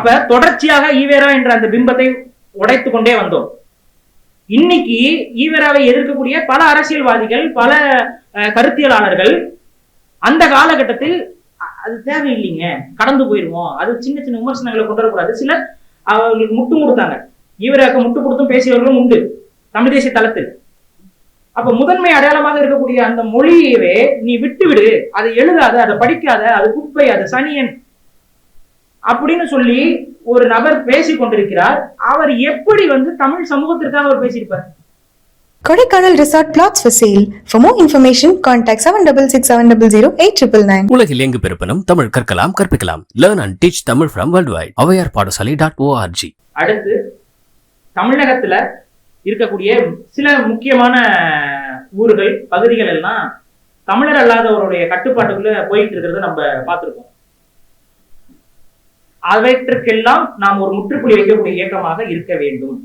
அப்ப தொடர்ச்சியாக ஈவேரா என்ற அந்த பிம்பத்தை உடைத்து கொண்டே வந்தோம். இன்னைக்கு ஈவேராவை எதிர்க்கக்கூடிய பல அரசியல்வாதிகள் பல கருத்தியலாளர்கள் அந்த காலகட்டத்தில் அது தேவையில்லைங்க. கடந்து போயிருவோம். அது சின்ன சின்ன விமர்சனங்களை கொண்டு வரக்கூடாது. சிலர் அவர்களுக்கு முட்டு கொடுத்தாங்க. ஈவராக்க முட்டு கொடுத்தும் பேசியவர்களும் உண்டு. தமிழ் தேசிய தளத்தில். அப்ப முதன்மை அடையாளமாக இருக்கக்கூடிய அந்த மொழியவே நீ விட்டு விடு அதை எழுதாத அதை படிக்காத அது குப்பை அது சனியன் அப்படின்னு சொல்லி ஒரு நபர் பேசிக் கொண்டிருக்கிறார். அவர் எப்படி வந்து தமிழ் சமூகத்திற்காக அவர் பேசியிருப்பார்? Kodaikanal Resort plots for sale. For more information, contact 7667008999. உலகில் எங்கு பிறப்பினும் தமிழ் கற்கலாம் கற்பிக்கலாம். Learn and teach Tamil from worldwide Avvaiyar Padasalai dot O R G அடுத்து தமிழகத்துல இருக்கக்கூடிய சில முக்கியமான ஊர்கள் பகுதிகள் எல்லாம் தமிழர் அல்லாதவருடைய கட்டுப்பாட்டுக்குள்ள போயிட்டு இருக்கிறத நம்ம பார்த்திருக்கோம். அவற்றுக்கெல்லாம் நாம் ஒரு முற்றுப்புள்ளி வைக்கக்கூடிய இயக்கமாக இருக்க வேண்டும்.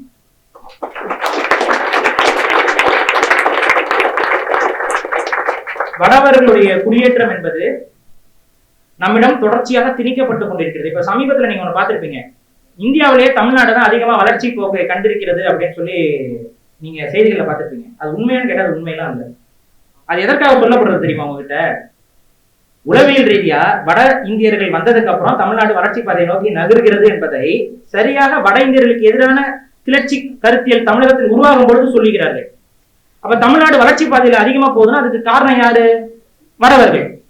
வடவர்களுடைய குடியேற்றம் என்பது நம்மிடம் தொடர்ச்சியாக திணிக்கப்பட்டு கொண்டிருக்கிறது. இப்ப சமீபத்துல நீங்க ஒண்ணு பார்த்துருப்பீங்க. இந்தியாவிலேயே தமிழ்நாடு தான் அதிகமா வளர்ச்சி போக்கை கண்டிருக்கிறது அப்படின்னு சொல்லி நீங்க செய்திகளை பார்த்திருப்பீங்க. அது உண்மையான்னு கேட்டது அது உண்மையெல்லாம் இல்லை. அது எதற்காக சொல்லப்படுறது தெரியுமா உங்ககிட்ட? உளவியல் ரீதியா வட இந்தியர்கள் வந்ததுக்கு அப்புறம் தமிழ்நாடு வளர்ச்சி பாதையை நோக்கி நகர்கிறது என்பதை சரியாக வட இந்தியர்களுக்கு எதிரான கிளர்ச்சி கருத்தியல் தமிழகத்தில் உருவாகும் பொழுது சொல்லுகிறார்கள். அப்ப தமிழ்நாடு வளர்ச்சி பாதையில அதிகமா போகுதுன்னா அதுக்கு காரணம் யாரு? வடவர்கள்.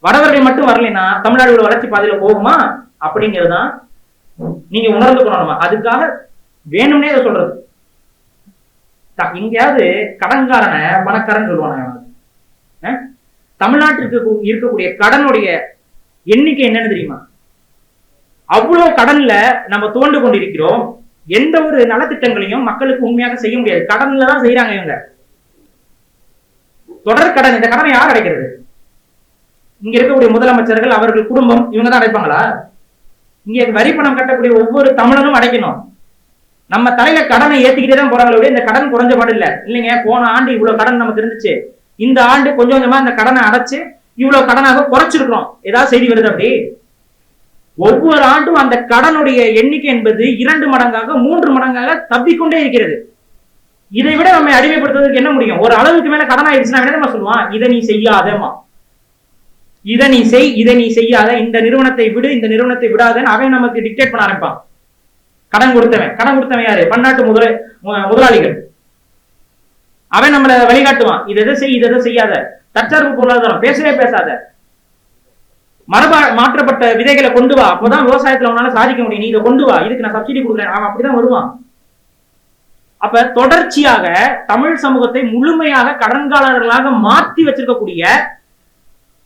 வடவர்கள் மட்டும் வரலைன்னா தமிழ்நாடு வளர்ச்சி பாதையில போகுமா? அப்படிங்கறதுதான் நீங்க உணர்ந்து கொள்ளணுமா? அதுக்காக வேணும்னே இதை சொல்றது. எங்கேயாவது கடன்காரனை பணக்காரன் சொல்லுவாங்க தமிழ்நாட்டிற்கு இருக்கக்கூடிய கடனுடைய எண்ணிக்கை என்னன்னு தெரியுமா? அவ்வளவு கடன்ல நம்ம தோண்டு கொண்டிருக்கிறோம். எந்த ஒரு நலத்திட்டங்களையும் மக்களுக்கு உண்மையாக செய்ய முடியாது. கடன்ல தான் செய்யறாங்க இவங்க. தொடர் கடன் இந்த கடனை யார் அடைக்கிறது? இங்க இருக்கக்கூடிய முதலமைச்சர்கள் அவர்கள் குடும்பம் இவங்க தான் அடைப்பாங்களா? இங்க வரி பணம் கட்டக்கூடிய ஒவ்வொரு தமிழனும் அடைக்கணும். நம்ம தலையில கடனை ஏத்திக்கிட்டே தான் போறாங்களே இந்த கடன் குறைஞ்ச பாடு இல்ல. இல்லைங்க போன ஆண்டு இவ்வளவு கடன் நமக்கு இருந்துச்சு. இந்த ஆண்டு கொஞ்சம் கொஞ்சமா இந்த கடனை அடைச்சு இவ்வளவு கடனாக குறைச்சிருக்கிறோம். ஏதாவது செய்தி வருது அப்படி? ஒவ்வொரு ஆண்டும் அந்த கடனுடைய எண்ணிக்கை என்பது இரண்டு மடங்காக மூன்று மடங்காக தப்பிக்கொண்டே இருக்கிறது. இதை விட நம்ம அடிமைப்படுத்துவதற்கு என்ன முடியும்? ஒரு அளவுக்கு மேல கடன் ஆயிடுச்சுன்னா என்ன சொல்லுவான்? இதை நீ செய்யாதேமா இதை நீ செய் இதை நீ செய்யாத. இந்த நிறுவனத்தை விடு இந்த நிறுவனத்தை விடாதன்னு அவன் நமக்கு டிக்டேட் பண்ண ஆரம்பிப்பான். கடன் கொடுத்தவன். கடன் கொடுத்தவன் யாரு? பன்னாட்டு முதல முதலாளிகள். அவன் நம்மள வழிகாட்டுவான். இதை எதை செய் இதை எதை செய்யாத. தற்சார்பு பொருளாதாரம். பேசவே பேசாத. மரபா மாற்றப்பட்ட விதைகளை கொண்டு வா. அப்போதான் விவசாயத்துல உன்னால சாதிக்க முடியும். நீ இதை கொண்டு வா. இதுக்கு நான் சப்சிடி கொடுக்குறேன். அவன் அப்படிதான் வருவான். அப்ப தொடர்ச்சியாக தமிழ் சமூகத்தை முழுமையாக கடன்காரர்களாக மாத்தி வச்சிருக்கக்கூடிய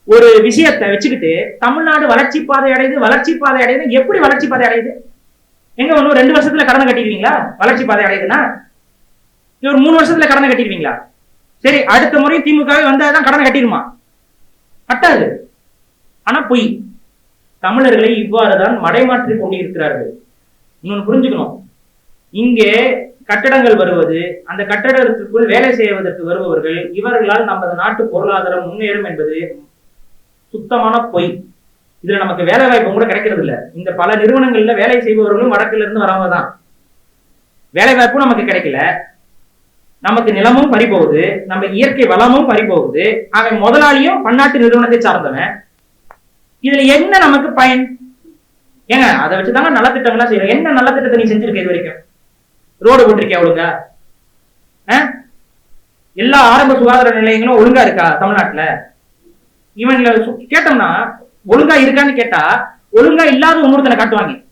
ஒரு விஷயத்தை வச்சுக்கிட்டு தமிழ்நாடு வளர்ச்சி பாதை அடையுது வளர்ச்சி பாதை அடையுது எப்படி வளர்ச்சி பாதை அடையுது? எங்க ஒண்ணு ரெண்டு வருஷத்துல கடனை கட்டிடுவீங்களா? வளர்ச்சி பாதை அடையுதுன்னா? ஒரு மூணு வருஷத்துல கடனை கட்டிடுவீங்களா? சரி அடுத்த முறை திமுக வந்தாதான் கடனை கட்டிடுமா? கட்டாது. ஆனா பொய். தமிழர்களை இவ்வாறுதான் மடைமாற்றி கொண்டிருக்கிறார்கள். இன்னொன்னு புரிஞ்சுக்கணும். இங்கே கட்டடங்கள் வருவது அந்த கட்டடத்திற்குள் வேலை செய்வதற்கு வருபவர்கள் இவர்களால் நமது நாட்டு பொருளாதாரம் முன்னேறும் என்பது சுத்தமான பொய். இதுல நமக்கு வேலை வாய்ப்பு கூட கிடைக்கிறது இல்ல இந்த பல நிறுவனங்கள்ல வேலை செய்பவர்களும் வடக்குல இருந்து வரவங்க தான் வேலை வாய்ப்பும் நமக்கு கிடைக்கல. நமக்கு நிலமும் பறிபோகுது நம்ம இயற்கை வளமும் பறிபோகுது அவன் முதலாளியும் பன்னாட்டு நிறுவனத்தை சார்ந்தவன். இதுல என்ன நமக்கு பயன்? ஏங்க அதை வச்சுதாங்க நலத்திட்டங்கள்லாம் செய்யறோம். என்ன நலத்திட்டத்தை நீ செஞ்சிருக்க இது வரைக்கும்? ரோடு போட்டிருக்கியா ஒழுங்கா? எல்லா ஆரம்ப சுகாதார நிலையங்களும் ஒழுங்கா இருக்கா தமிழ்நாட்டுல? இவன்ல சு- கேட்டோம்னா ஒழுங்கா இருக்கான்னு கேட்டா ஒழுங்கா இல்லாத இன்னொருத்தனை காட்டுவாங்க.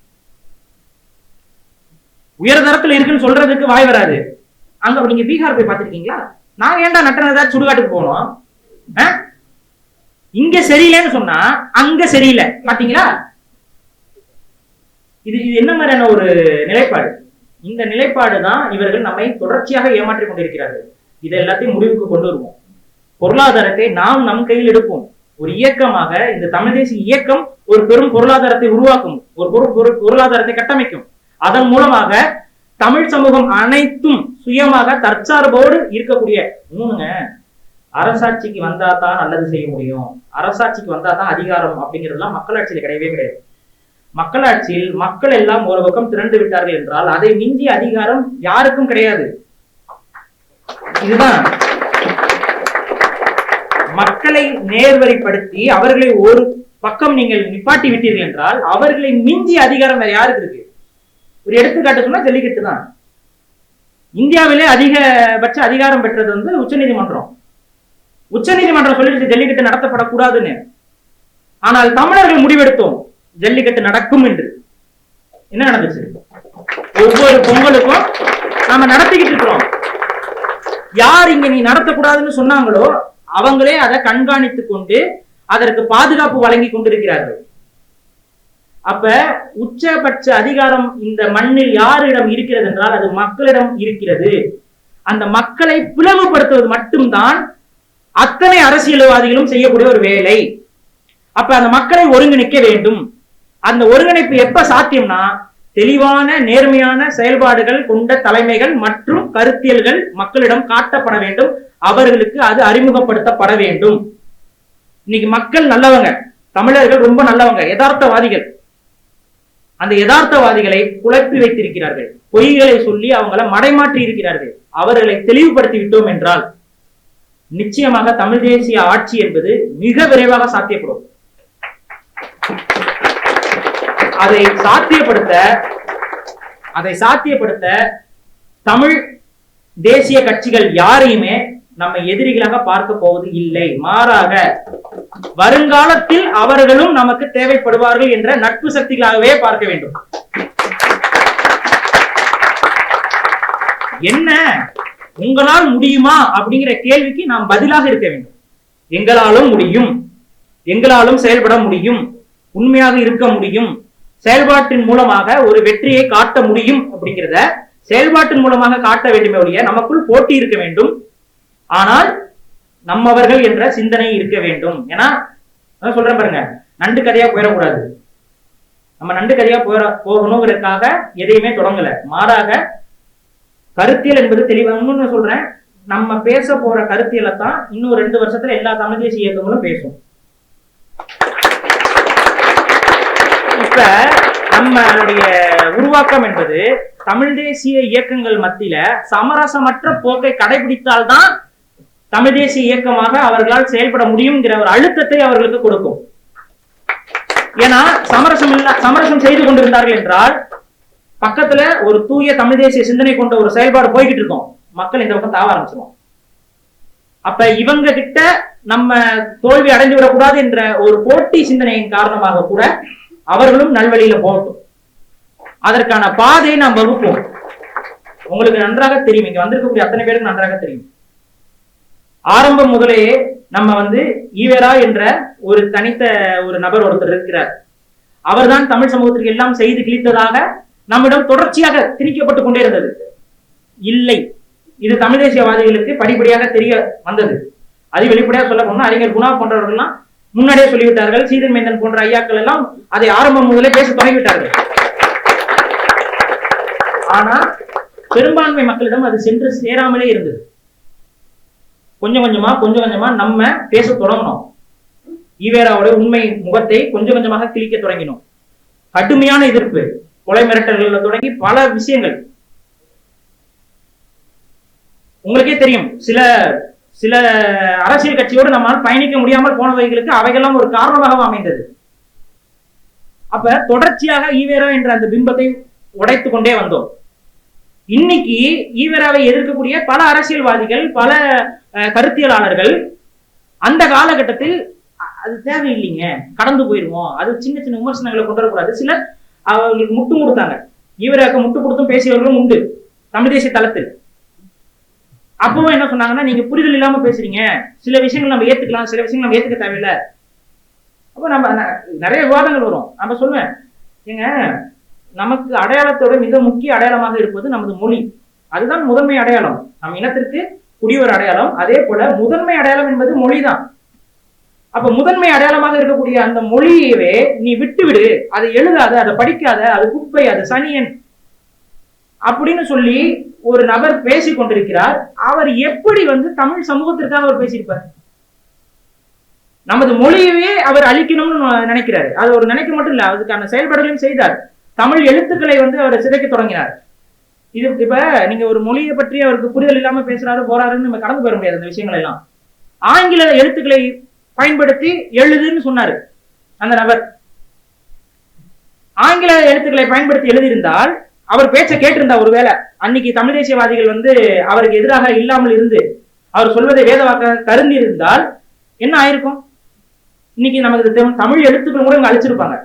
உயர்தரத்துல இருக்குன்னு சொல்றதுக்கு வாய் வராது. அங்க நீங்க பீகார் போய் பார்த்திருக்கீங்களா? நாங்க ஏன்டா நட்டனதா சுடுகாட்டுக்கு போனோம்? அஹ்? இங்க சரியில்லைன்னு சொன்னா அங்க சரியில்லை. பாத்தீங்களா? இது இது என்ன மாதிரியான ஒரு நிலைப்பாடு? இந்த நிலைப்பாடு தான் இவர்கள் நம்மை தொடர்ச்சியாக ஏமாற்றிக் கொண்டிருக்கிறார்கள். இதை எல்லாத்தையும் முடிவுக்கு கொண்டு வருவோம். பொருளாதாரத்தை நாம் நம் கையில் எடுப்போம். ஒரு இயக்கமாக இந்த தமிழ் தேசிய இயக்கம் ஒரு பெரும் பொருளாதாரத்தை உருவாக்கும். ஒரு பொருள் பொருளாதாரத்தை கட்டமைக்கும். அதன் மூலமாக தமிழ் சமூகம் அனைத்தும் சுயமாக தற்சார்போடு இருக்கக்கூடிய மூணுங்க. அரசாட்சிக்கு வந்தா தான் நல்லது செய்ய முடியும். அரசாட்சிக்கு வந்தா தான் அதிகாரம் அப்படிங்கிறதுலாம் மக்களாட்சியில கிடையவே கிடையாது. மக்களாட்சியில் மக்கள் எல்லாம் ஒரு பக்கம் திரண்டு விட்டார்கள் என்றால் அதை மிஞ்சி அதிகாரம் யாருக்கும் கிடையாது. இதுதான். மக்களை நேர்வழிப்படுத்தி அவர்களை ஒரு பக்கம் நீங்கள் நிப்பாட்டி விட்டீர்கள் என்றால் அவர்களை மிஞ்சி அதிகாரம் வேற யாருக்கு இருக்கு? ஒரு எடுத்துக்காட்டு சொன்னா ஜல்லிக்கட்டு தான். இந்தியாவிலே அதிகபட்ச அதிகாரம் பெற்றது வந்து உச்சநீதிமன்றம். உச்சநீதிமன்றம் சொல்லிடுச்சு ஜல்லிக்கட்டு நடத்தப்படக்கூடாதுன்னு. ஆனால் தமிழர்கள் முடிவெடுத்தோம் ஜல்லிக்கட்டு நடக்கும் என்று. என்ன நடந்துச்சு? ஒவ்வொரு பொங்கலுக்கும் நாம நடத்திக்கிட்டு இருக்கிறோம். யார் இங்க நீ நடத்தக்கூடாதுன்னு சொன்னாங்களோ அவங்களே அதை கண்காணித்துக் கொண்டு அதற்கு பாதுகாப்பு வழங்கி கொண்டிருக்கிறார்கள். அப்ப உச்சபட்ச அதிகாரம் இந்த மண்ணில் யாரிடம் இருக்கிறது என்றால் அது மக்களிடம் இருக்கிறது. அந்த மக்களை பிளவுபடுத்துவது மட்டும்தான் அத்தனை அரசியல்வாதிகளும் செய்யக்கூடிய ஒரு வேலை. அப்ப அந்த மக்களை ஒருங்கிணைக்க வேண்டும். அந்த ஒருங்கிணைப்பு எப்ப சாத்தியம்னா தெளிவான நேர்மையான செயல்பாடுகள் கொண்ட தலைமைகள் மற்றும் கருத்தியல்கள் மக்களிடம் காட்டப்பட வேண்டும். அவர்களுக்கு அது அறிமுகப்படுத்தப்பட வேண்டும். இன்னைக்கு மக்கள் நல்லவங்க தமிழர்கள் ரொம்ப நல்லவங்க யதார்த்தவாதிகள். அந்த யதார்த்தவாதிகளை குழப்பி வைத்திருக்கிறார்கள். பொய்களை சொல்லி அவங்கள மடைமாற்றி இருக்கிறார்கள். அவர்களை தெளிவுபடுத்தி விட்டோம் என்றால் நிச்சயமாக தமிழ் தேசிய ஆட்சி என்பது மிக விரைவாக சாத்தியப்படும். அதை சாத்தியப்படுத்த அதை சாத்தியப்படுத்த தமிழ் தேசிய கட்சிகள் யாரையுமே நம்ம எதிரிகளாக பார்க்க போவது இல்லை. மாறாக வருங்காலத்தில் அவர்களும் நமக்கு தேவைப்படுவார்கள் என்ற நட்பு சக்திகளாகவே பார்க்க வேண்டும். என்ன? உங்களால் முடியுமா? அப்படிங்கிற கேள்விக்கு நாம் பதிலாக இருக்க வேண்டும். எங்களாலும் முடியும். எங்களாலும் செயல்பட முடியும். உண்மையாக இருக்க முடியும். செயல்பாட்டின் மூலமாக ஒரு வெற்றியை காட்ட முடியும் அப்படிங்கிறத செயல்பாட்டின் மூலமாக காட்ட வேண்டுமே ஒழிய நமக்குள் போட்டி இருக்க வேண்டும். ஆனால் நம்மவர்கள் என்ற சிந்தனை இருக்க வேண்டும். ஏன்னா சொல்றேன் பாருங்க நண்டு கதையா போயிடக்கூடாது. நம்ம நண்டு கதையா போயிட போகணுங்கிறதுக்காக எதையுமே தொடங்கல. மாறாக கருத்தியல் என்பது தெளிவாகணும்னு சொல்றேன் நம்ம பேச போற கருத்தியலை தான் இன்னும் ரெண்டு வருஷத்துல எல்லா தமிழ் தேசிய இயக்கங்களும் பேசும். இப்ப நம்மளுடைய உருவாக்கம் என்பது தமிழ் தேசிய இயக்கங்கள் மத்தியில சமரசமற்ற போக்கை கடைபிடித்தால்தான் தமிழ் தேசிய இயக்கமாக அவர்களால் செயல்பட முடியுங்கிற ஒரு அழுத்தத்தை அவர்களுக்கு கொடுக்கும். ஏன்னா சமரசம் இல்ல சமரசம் செய்து கொண்டிருந்தார்கள் என்றால் பக்கத்துல ஒரு தூய தமிழ் தேசிய சிந்தனை கொண்ட ஒரு செயல்பாடு போய்கிட்டு இருக்கோம். மக்கள் இந்த பக்கம் தாவ ஆரம்பிச்சிருவோம் அப்ப இவங்க கிட்ட நம்ம தோல்வி அடைந்து விடக்கூடாது என்ற ஒரு போட்டி சிந்தனையின் காரணமாக கூட அவர்களும் நல்வழியில போகட்டும். அதற்கான பாதையை நாம் வகுப்போம். உங்களுக்கு நன்றாக தெரியும். இங்க வந்திருக்கக்கூடிய அத்தனை பேருக்கு நன்றாக தெரியும். ஆரம்பம் முதலேயே நம்ம வந்து ஈவேரா என்ற ஒரு தனித்த ஒரு நபர் ஒருத்தர் இருக்கிறார். அவர்தான் தமிழ் சமூகத்திற்கு எல்லாம் செய்து கிழித்ததாக நம்மிடம் தொடர்ச்சியாக திணிக்கப்பட்டு கொண்டே இருந்தது. இல்லை இது தமிழ் தேசியவாதிகளுக்கு படிப்படியாக தெரிய வந்தது. அது வெளிப்படையாக சொல்ல போனா அறிஞர் குணா போன்றவர்கள்லாம் முன்னாடியே சொல்லிவிட்டார்கள். சீதன் மேந்தன் போன்ற ஐயாக்கள் எல்லாம் அதை ஆரம்பம் முதலே பேச தொடங்கிவிட்டார்கள். ஆனா பெரும்பான்மை மக்களிடம் அது சென்று சேராமலே இருந்தது. கொஞ்சம் கொஞ்சமா கொஞ்சம் கொஞ்சமா நம்ம பேச தொடங்கணும். ஈவேராவுடைய உண்மை முகத்தை கொஞ்சம் கொஞ்சமாக கிழிக்க தொடங்கினோம். கடுமையான எதிர்ப்பு கொலை மிரட்டல்கள் தொடங்கி பல விஷயங்கள். உங்களுக்கே தெரியும் சில சில அரசியல் கட்சியோடு நம்மால் பயணிக்க முடியாமல் போனவைகளுக்கு அவைகள்லாம் ஒரு காரணமாக அமைந்தது. அப்ப தொடர்ச்சியாக ஈவேரா என்ற அந்த பிம்பத்தை உடைத்து கொண்டே வந்தோம். இன்னைக்கு ஈவராவை எதிர்க்கக்கூடிய பல அரசியல்வாதிகள் பல கருத்தியலாளர்கள் அந்த காலகட்டத்தில் அது தேவையில்லைங்க. கடந்து போயிருவோம். அது சின்ன சின்ன விமர்சனங்களை கொண்டு வரக்கூடாது. சிலர் அவர்களுக்கு முட்டு கொடுத்தாங்க. ஈவராக்க முட்டு கொடுத்தும் பேசியவர்களும் உண்டு. தமிழ் தேசிய தளத்தில். அப்பவும் என்ன சொன்னாங்கன்னா நீங்க புரிதல் இல்லாம பேசுறீங்க. சில விஷயங்கள் நம்ம ஏத்துக்கலாம். சில விஷயங்கள் நம்ம ஏத்துக்க தேவையில்லை. அப்போ நம்ம ந- நிறைய விவாதங்கள் வரும். நம்ம சொல்லுவேன் ஏங்க நமக்கு அடையாளத்தோட மிக முக்கிய அடையாளமாக இருப்பது நமது மொழி. அதுதான் முதன்மை அடையாளம். நம் இனத்திற்கு குடியோர் அடையாளம். அதே போல முதன்மை அடையாளம் என்பது மொழிதான். அப்ப முதன்மை அடையாளமாக இருக்கக்கூடிய அந்த மொழியவே நீ விட்டு விடு அதை எழுதாத அதை படிக்காத அது குப்பை அது சனியன் அப்படின்னு சொல்லி ஒரு நபர் பேசிக் கொண்டிருக்கிறார். அவர் எப்படி வந்து தமிழ் சமூகத்திற்காக அவர் பேசியிருப்பார்? நமது மொழியவே அவர் அழிக்கணும்னு நினைக்கிறாரு. அது ஒரு நினைக்க மட்டும் இல்ல அதுக்கான செயல்பாடுகளையும் செய்தார். தமிழ் எழுத்துக்களை வந்து அவரை சிதைக்க தொடங்கினார். இது இப்ப நீங்க ஒரு மொழியை பற்றி அவருக்கு புரிதல் இல்லாம பேசுறாரு போறாருன்னு நம்ம கடந்து போயிட முடியாது அந்த விஷயங்கள் எல்லாம் ஆங்கில எழுத்துக்களை பயன்படுத்தி எழுதுன்னு சொன்னாரு அந்த நபர். ஆங்கில எழுத்துக்களை பயன்படுத்தி எழுதியிருந்தால் அவர் பேச்சை கேட்டிருந்தா ஒருவேளை. அன்னைக்கு தமிழ் தேசியவாதிகள் வந்து அவருக்கு எதிராக இல்லாமல் இருந்து அவர் சொல்வதை வேதவாக்க கருந்தி இருந்தால் என்ன ஆயிருக்கும்? இன்னைக்கு நமக்கு தமிழ் எழுத்துக்கள் கூட அழிச்சிருப்பாங்க.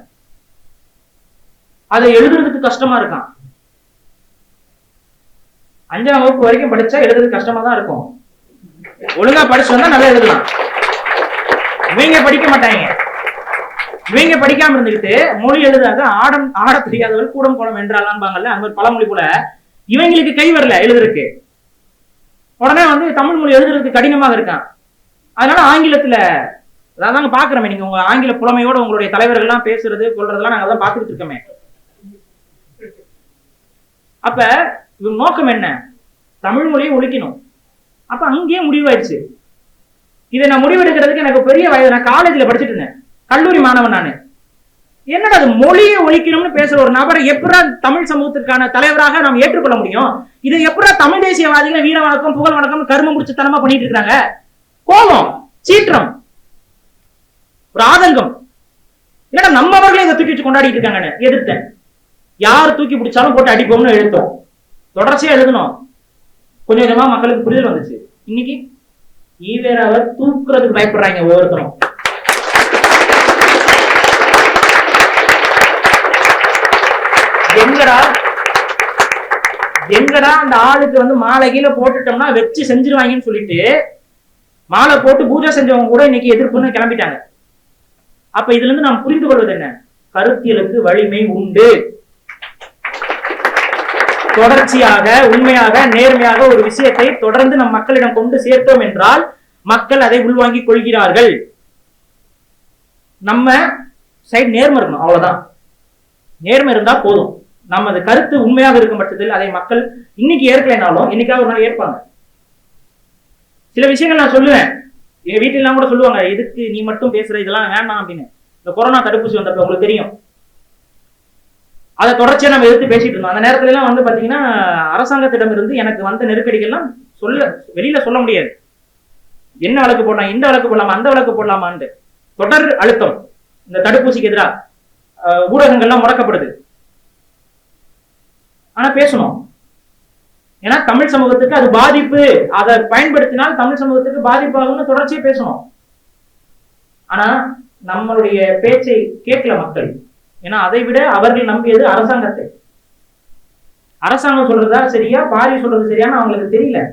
அதை எழுதுறதுக்கு கஷ்டமா இருக்கான். அஞ்சாம் வகுப்பு வரைக்கும் படிச்சா எழுதுறது கஷ்டமா தான் இருக்கும். ஒழுங்கா படிச்சு வந்தா நல்லா எழுதலாம். இவங்க படிக்க மாட்டாங்க. இவங்க படிக்காம இருந்துகிட்டு மொழி எழுதாத ஆடம் ஆட தெரியாதவர் கூடம் கோலம் வென்றாலாம்பாங்கல்ல அந்த மாதிரி பழமொழி போல இவங்களுக்கு கை வரல எழுதுறதுக்கு. உடனே வந்து தமிழ் மொழி எழுதுறதுக்கு கடினமாக இருக்கான். அதனால ஆங்கிலத்துல அதாங்க பாக்குறோமே நீங்க உங்க ஆங்கில புலமையோட உங்களுடைய தலைவர்கள்லாம் பேசுறது சொல்றதெல்லாம் நாங்க தான் பாத்துக்கிட்டு இருக்கோமே. அப்ப இவங்க நோக்கம் என்ன? தமிழ் மொழியை ஒழிக்கணும் அப்ப அங்கேயே முடிவாயிடுச்சு. இதை நான் முடிவெடுக்கிறதுக்கு எனக்கு பெரிய வயது. நான் காலேஜில் படிச்சுட்டு இருந்தேன். கல்லூரி மாணவன் நான். என்னடா அது? மொழியை ஒழிக்கணும்னு பேசுற ஒரு நபரை எப்படா தமிழ் சமூகத்திற்கான தலைவராக நாம் ஏற்றுக்கொள்ள முடியும்? இதை எப்படா தமிழ் தேசியவாதிகள் வீர வணக்கம் புகழ் வணக்கம் கரும முடிச்சுத்தனமா பண்ணிட்டு இருக்காங்க? கோபம் சீற்றம் ஒரு ஆதங்கம். என்னடா நம்ம அவர்களே இதை தூக்கி வச்சு கொண்டாடிட்டு இருக்காங்கன்னு எதிர்த்தேன். யார் தூக்கி பிடிச்சாலும் போட்டு அடிப்போம்னு எழுத்தோம். தொடர்ச்சியா எழுதணும். கொஞ்சம் கொஞ்சமா மக்களுக்கு புரிதல் வந்துச்சு. இன்னைக்கு ஈவேராவை தூக்குறதுக்கு பயப்படுறாங்க ஒவ்வொருத்தரும். எங்கடா? எங்கடா அந்த ஆளுக்கு வந்து மாலை கீழே போட்டுட்டோம்னா வச்சு செஞ்சிருவாங்கன்னு சொல்லிட்டு மாலை போட்டு பூஜை செஞ்சவங்க கூட இன்னைக்கு எதிர்ப்புன்னு கிளம்பிட்டாங்க. அப்ப இதுல இருந்து நாம் புரிந்து கொள்வது என்ன? கருத்தியலுக்கு வலிமை உண்டு. தொடர்ச்சியாக உண்மையாக நேர்மையாக ஒரு விஷயத்தை தொடர்ந்து நம் மக்களிடம் கொண்டு சேர்த்தோம் என்றால் மக்கள் அதை உள்வாங்கிக் கொள்கிறார்கள். நம்ம சைடு நேர்மை இருக்கணும் அவ்வளவுதான். நேர்மை இருந்தா போதும். நமது கருத்து உண்மையாக இருக்கும் பட்சத்தில் அதை மக்கள் இன்னைக்கு ஏற்கலைனாலும் இன்னைக்காவது ஒரு நாள் ஏற்பாங்க. சில விஷயங்கள் நான் சொல்லுவேன். எங்க வீட்டிலாம் கூட சொல்லுவாங்க எதுக்கு நீ மட்டும் பேசுற இதெல்லாம் வேண்டாம் அப்படின்னு. இந்த கொரோனா தடுப்பூசி வந்தப்ப உங்களுக்கு தெரியும். அதை தொடர்ச்சியா நம்ம எதிர்த்து பேசிட்டு இருந்தோம். அந்த நேரத்துல எல்லாம் வந்து பாத்தீங்கன்னா அரசாங்கத்திடம் இருந்து எனக்கு வந்த நெருக்கடிகள்லாம் சொல்ல வெளியில சொல்ல முடியாது. என்ன வழக்கு போடலாம் இந்த வழக்கு போடலாமா அந்த வழக்கு போடலாமான்ட்டு. தொடர் அழுத்தம். இந்த தடுப்பூசிக்கு எதிராக ஊடகங்கள்லாம் முடக்கப்படுது. ஆனா பேசணும். ஏன்னா தமிழ் சமூகத்துக்கு அது பாதிப்பு. அதை பயன்படுத்தினால் தமிழ் சமூகத்துக்கு பாதிப்பாகும்னு தொடர்ச்சியா பேசணும். ஆனா நம்மளுடைய பேச்சை கேட்கல மக்கள். ஏன்னா அதை விட அவர்கள் நம்பியது அரசாங்கத்தை. அரசாங்கம் சொல்றதா சரியா? பாரி சொல்றது சரியான்னு அவங்களுக்கு தெரியல.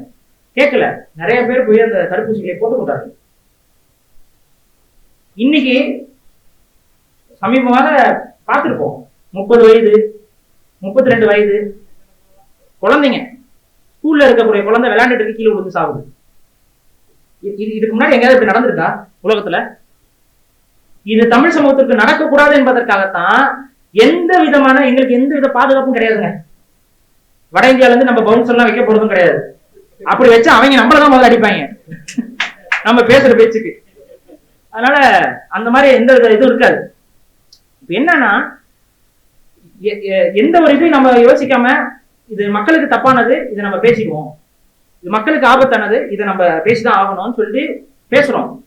கேட்கல. நிறைய பேர் போய் அந்த தடுப்பூசிகளை போட்டுக்கொண்டார்கள். இன்னைக்கு சமீபமாக பார்த்திருப்போம். முப்பது வயது முப்பத்தி ரெண்டு வயது குழந்தைங்க. ஸ்கூல்ல இருக்கக்கூடிய குழந்தை விளையாண்டுட்டு இருக்கு கீழே விழுந்து சாகுது இது- இது- இதுக்கு முன்னாடி எங்கேயாவது இப்படி நடந்திருக்கா உலகத்துல? இது தமிழ் சமூகத்திற்கு நடக்கக்கூடாது என்பதற்காகத்தான் எந்த விதமான எங்களுக்கு எந்த வித பாதுகாப்பும் கிடையாதுங்க. வட இந்தியால இருந்து நம்ம பவுன்ஸ் எல்லாம் வைக்க போறதும் கிடையாது. அப்படி வச்சா அவங்க நம்மளதான் முதல்ல அடிப்பாங்க. நம்ம பேசுற பேச்சுக்கு. அதனால அந்த மாதிரி எந்த வித இதுவும் இருக்காது. இப்ப என்னன்னா எ- எ- எந்த ஒரு இதையும் நம்ம யோசிக்காம இது மக்களுக்கு தப்பானது இதை நம்ம பேசிக்குவோம். இது மக்களுக்கு ஆபத்தானது இதை நம்ம பேசிதான் ஆகணும்னு சொல்லி பேசுறோம்.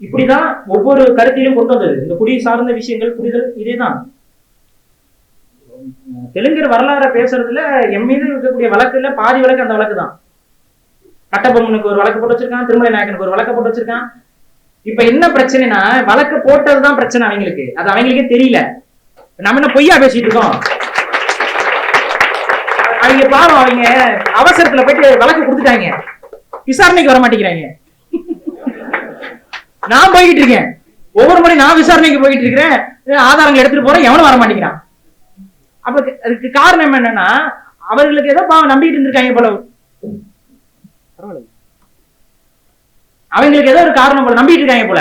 இப்படிதான் ஒவ்வொரு கருத்திலும் கொண்டு வந்தது. இந்த குடி சார்ந்த விஷயங்கள் புரிதல் இதேதான். தெலுங்கர் வரலாறை பேசுறதுல என் மீது இருக்கக்கூடிய வழக்குல பாதி வழக்கு அந்த வழக்கு தான் கட்டபொம்மனுக்கு ஒரு வழக்கு போட்டு வச்சிருக்கான் திருமலை நாயக்கனுக்கு ஒரு வழக்கு போட்டு வச்சிருக்கான். இப்ப என்ன பிரச்சனைனா வழக்கு போட்டதுதான் பிரச்சனை அவங்களுக்கு. அது அவங்களுக்கே தெரியல. நம்ம என்ன பொய்யா பேசிட்டு இருக்கோம்? அவங்க பாவம் அவங்க அவசரத்துல போயிட்டு வழக்கு கொடுத்துட்டாங்க. விசாரணைக்கு வர மாட்டேங்கிறாங்க. நான் போய்கிட்டு இருக்கேன். ஒவ்வொரு முறை நான் விசாரணைக்கு போயிட்டு இருக்கிறேன். ஆதாரங்கள் எடுத்துட்டு போறேன்? எவனும் வர மாட்டேங்கிறான். அப்ப அதுக்கு காரணம் என்னன்னா அவர்களுக்கு ஏதோ பாவம் நம்பிட்டு இருந்திருக்காங்க போல. அவங்களுக்கு ஏதோ ஒரு காரணம் போல நம்பிட்டு இருக்காங்க போல.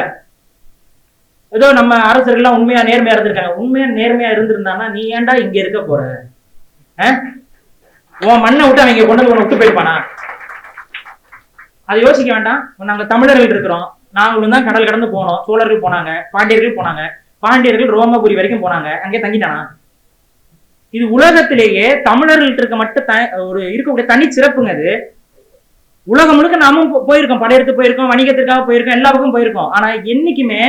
ஏதோ நம்ம அரசர்கள்லாம் உண்மையா நேர்மையா இருந்திருக்காங்க. உண்மையா நேர்மையா இருந்திருந்தானா நீ ஏன்டா இங்க இருக்க போற? அஹ்? உன் மண்ணை விட்டு அவங்க கொண்டு வந்து உன்னை விட்டு போயிருப்பானா? அதை யோசிக்க வேண்டாம். நாங்க தமிழர்கள் இருக்கிறோம். நாங்களும் தான் கடல் கடந்து போனோம். சோழர்கள் போனாங்க பாண்டியர்கள் போனாங்க. பாண்டியர்கள் ரோமபுரி வரைக்கும் போனாங்க. அங்கே தங்கிட்டானா? இது உலகத்திலேயே தமிழர்கள்ட்ட இருக்க மட்டும் த- ஒரு இருக்கக்கூடிய தனி சிறப்புங்க அது உலகம் முழுக்க நாமும் போயிருக்கோம். படையெடுத்து போயிருக்கோம் வணிகத்திற்காக போயிருக்கோம் எல்லா பக்கம் போயிருக்கோம். ஆனா என்னைக்குமே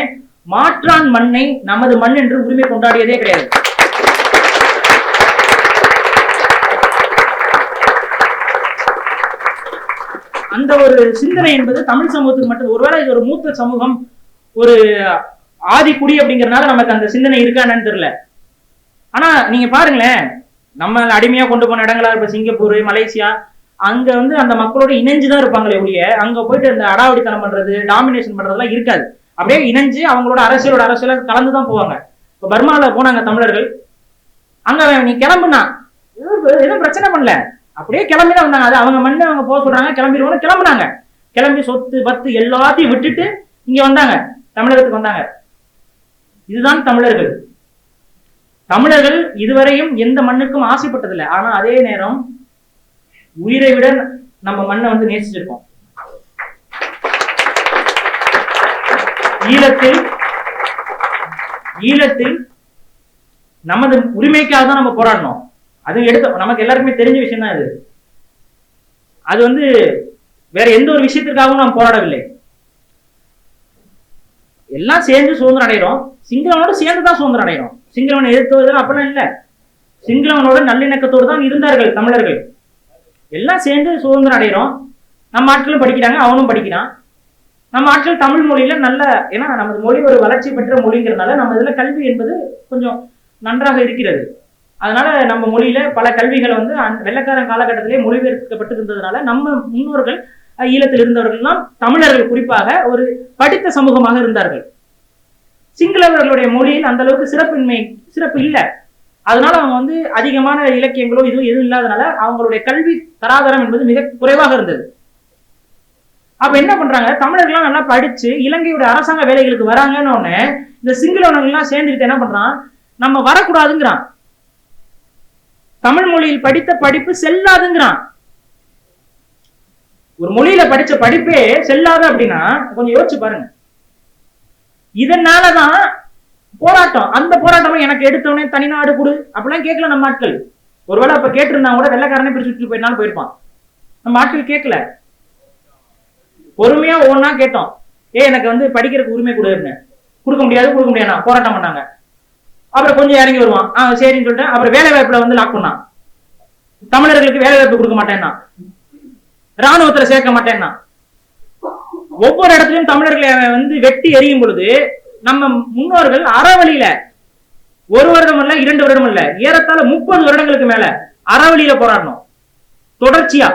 மாற்றான் மண்ணை நமது மண் என்று உரிமை கொண்டாடியதே கிடையாது. அந்த ஒரு சிந்தனை என்பது தமிழ் சமூகத்துக்கு மட்டும் ஒருவேளை இது ஒரு மூத்த சமூகம் ஒரு ஆதிக்குடி அப்படிங்கறதுனால நமக்கு அந்த சிந்தனை இருக்கா தெரியல. ஆனா நீங்க பாருங்களேன் நம்ம அடிமையா கொண்டு போன இடங்களா இருப்ப சிங்கப்பூர் மலேசியா அங்க வந்து அந்த மக்களோட இணைஞ்சுதான் இருப்பாங்களே ஒழிய அங்க போயிட்டு இந்த அடாவடித்தனம் பண்றது டாமினேஷன் பண்றதெல்லாம் இருக்காது. அப்படியே இணைஞ்சு அவங்களோட அரசியலோட அரசியல கலந்துதான் போவாங்க. இப்ப பர்மால போனாங்க தமிழர்கள். அங்க நீ கிளம்புனா எதுவும் பிரச்சனை பண்ணல. அப்படியே கிளம்பி தான் வந்தாங்க. அது அவங்க மண்ணு அவங்க போக சொல்றாங்க. கிளம்பிடுவோம் கிளம்புனாங்க. கிளம்பி சொத்து பத்து எல்லாத்தையும் விட்டுட்டு இங்க வந்தாங்க. தமிழகத்துக்கு வந்தாங்க. இதுதான் தமிழர்கள். தமிழர்கள் இதுவரையும் எந்த மண்ணுக்கும் ஆசைப்பட்டதில்லை. ஆனா அதே நேரம் உயிரை விட நம்ம மண்ணை வந்து நேசிச்சிருக்கோம். ஈழத்தில் ஈழத்தில் நமது உரிமைக்காக தான் நம்ம போராடணும் அது எடுத்த நமக்கு எல்லாருக்குமே தெரிஞ்ச விஷயம் தான் அது அது வந்து வேற எந்த ஒரு விஷயத்திற்காகவும் நாம் போராடவில்லை. எல்லாம் சேர்ந்து சுதந்திரம் அடைகிறோம் சிங்களவனோட சேர்ந்து தான் சுதந்திரம் அடைகிறோம் சிங்களவனை எதிர்த்துவதெல்லாம் அப்படிலாம் இல்லை. சிங்களவனோட நல்லிணக்கத்தோடு தான் இருந்தார்கள் தமிழர்கள். எல்லாம் சேர்ந்து சுதந்திரம் அடைகிறோம் நம்ம ஆட்களும் படிக்கிறாங்க அவனும் படிக்கிறான். நம்ம ஆட்கள் தமிழ் மொழியில நல்ல ஏன்னா நமது மொழி ஒரு வளர்ச்சி பெற்ற மொழிங்கிறதுனால நம்ம இதில் கல்வி என்பது கொஞ்சம் நன்றாக இருக்கிறது. அதனால நம்ம மொழியில பல கல்விகளை வந்து வெள்ளக்காரன் காலகட்டத்திலே மொழிபெயர்க்கப்பட்டு இருந்ததுனால நம்ம முன்னோர்கள் ஈழத்தில் இருந்தவர்கள்லாம் தமிழர்கள் குறிப்பாக ஒரு படித்த சமூகமாக இருந்தார்கள். சிங்களவர்களுடைய மொழியில் அந்த அளவுக்கு சிறப்பின்மை சிறப்பு இல்லை. அதனால அவங்க வந்து அதிகமான இலக்கியங்களோ இதுவும் எதுவும் இல்லாதனால அவங்களுடைய கல்வி தராதரம் என்பது மிக குறைவாக இருந்தது. அப்ப என்ன பண்றாங்க? தமிழர்கள்லாம் நல்லா படிச்சு இலங்கையோட அரசாங்க வேலைகளுக்கு வராங்கன்னு உடனே இந்த சிங்களவனங்கள்லாம் சேர்ந்துக்கிட்டு என்ன பண்றான்? நம்ம வரக்கூடாதுங்கிறான். தமிழ் மொழியில் படித்த படிப்பு செல்லாதுங்கிறான். ஒரு மொழியில படிச்ச படிப்பே செல்லாது அப்படின்னா கொஞ்சம் யோசிச்சு பாருங்க. இதனாலதான் போராட்டம். அந்த போராட்டமும் எனக்கு எடுத்தவனே தனிநாடு கொடு. அப்படிலாம் கேட்கல நம்ம ஆட்கள். ஒருவேளை அப்ப கேட்டிருந்தா கூட வெள்ளக்காரனே பிரிச்சு விட்டு போயிட்டாலும் போயிருப்பான். நம்ம ஆட்கள் கேட்கல. பொறுமையா ஒவ்வொன்னா கேட்டோம். ஏ எனக்கு வந்து படிக்கிறதுக்கு உரிமை கொடுன்னு. கொடுக்க முடியாது கொடுக்க முடியாது போராட்டம் பண்ணாங்க. அப்புறம் கொஞ்சம் இறங்கி வருவான். ஆ சரின்னு சொல்லிட்டு அப்புறம் வேலை வாய்ப்புல வந்து லாக் பண்ணான். தமிழர்களுக்கு வேலை வாய்ப்பு கொடுக்க மாட்டேன்னா. ராணுவத்துல சேர்க்க மாட்டேன்னா. ஒவ்வொரு இடத்துலயும் தமிழர்களை அவன் வந்து வெட்டி எறியும் பொழுது நம்ம முன்னோர்கள் அறவழியில ஒரு வருடம் இல்ல இரண்டு வருடம் இல்ல ஏறத்தாழ முப்பது வருடங்களுக்கு மேல அறவழியில போராடணும். தொடர்ச்சியா.